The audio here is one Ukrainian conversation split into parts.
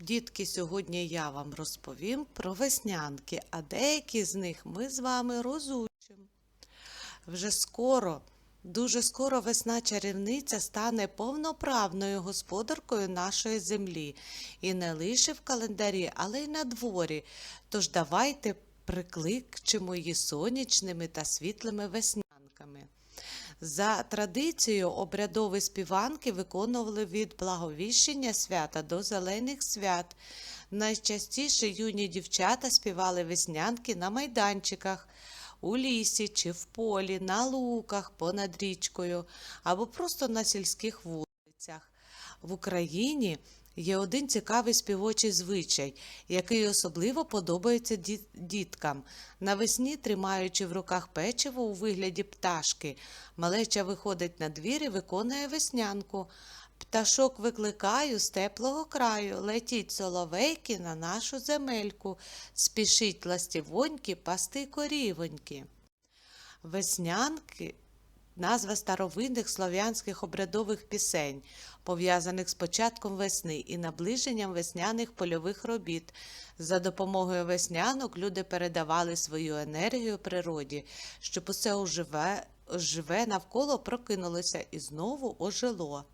Дітки, сьогодні я вам розповім про веснянки, а деякі з них ми з вами розучимо. Вже скоро, дуже скоро весна чарівниця стане повноправною господаркою нашої землі. І не лише в календарі, але й на дворі. Тож давайте прикликчимо її сонячними та світлими веснянками. За традицією обрядові співанки виконували від благовіщення свята до зелених свят. Найчастіше юні дівчата співали веснянки на майданчиках, у лісі чи в полі, на луках, понад річкою або просто на сільських вулицях. В Україні є один цікавий співочий звичай, який особливо подобається ді- діткам. Навесні, тримаючи в руках печиво у вигляді пташки, малеча виходить на двір і виконує веснянку. Пташок викликаю з теплого краю, летіть соловейки на нашу земельку, спішіть ластівоньки пасти корівоньки. Веснянки назва старовинних слов'янських обрядових пісень, пов'язаних з початком весни і наближенням весняних польових робіт. За допомогою веснянок люди передавали свою енергію природі, щоб усе оживе, живе навколо прокинулося і знову ожило.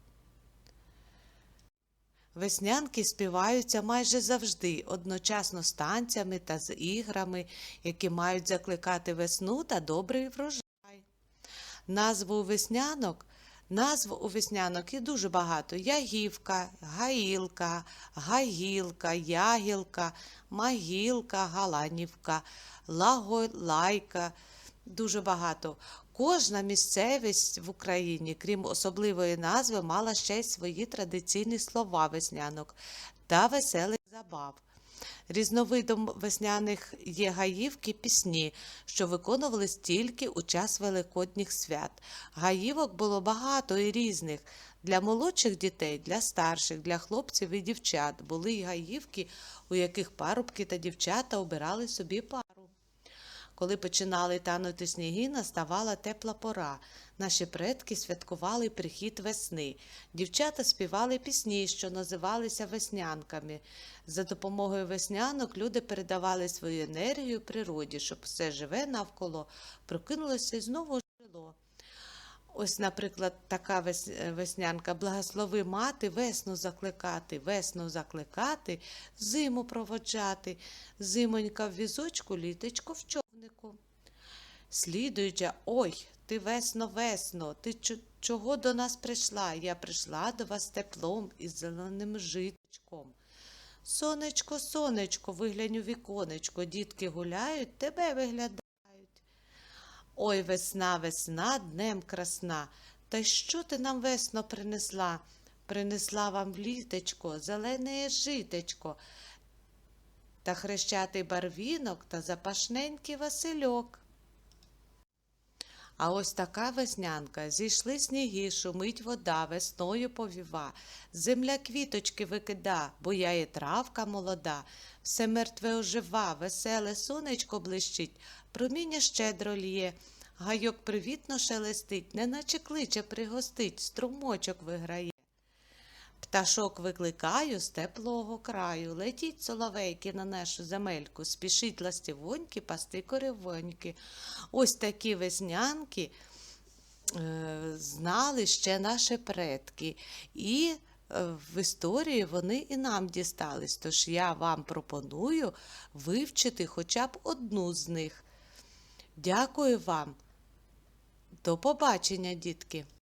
Веснянки співаються майже завжди, одночасно з танцями та з іграми, які мають закликати весну та добрий врожай. Назву веснянок, назв у веснянок є дуже багато: ягівка, гаїлка, гаїлка, ягілка, магілка, галанівка, лаголайка. Дуже багато. Кожна місцевість в Україні, крім особливої назви, мала ще й свої традиційні слова веснянок та веселих забав. Різновидом весняних є гаївки пісні, що виконувались тільки у час великодніх свят. Гаївок було багато і різних. Для молодших дітей, для старших, для хлопців і дівчат були й гаївки, у яких парубки та дівчата обирали собі пару. Коли починали танути сніги, наставала тепла пора. Наші предки святкували прихід весни. Дівчата співали пісні, що називалися веснянками. За допомогою веснянок люди передавали свою енергію природі, щоб все живе навколо прокинулося і знову жило. Ось, наприклад, така веснянка благослови мати, весну закликати, весну закликати, зиму проводжати, зимонька в візочку, літочко в човнику. Слідуюча, ой, ти весно, весно, ти чо- чого до нас прийшла? Я прийшла до вас теплом і зеленим житочком. Сонечко, сонечко, виглянь у віконечко, дітки гуляють, тебе виглядають. Ой, весна, весна, днем красна. Та що ти нам весно принесла? Принесла вам літечко, зелене житечко, та хрещатий барвінок та запашненький Васильок. А ось така веснянка, зійшли сніги, шумить вода, весною повіва, земля квіточки викида, буяє травка молода, все мертве ожива, веселе сонечко блищить, проміння щедро лє, гайок привітно шелестить, неначе кличе пригостить, струмочок виграє. Пташок викликаю з теплого краю, летіть соловейки на нашу земельку, спішіть ластівоньки, пасти корівоньки. Ось такі веснянки е, знали ще наші предки. І е, в історії вони і нам дістались. Тож я вам пропоную вивчити хоча б одну з них. Дякую вам. До побачення, дітки!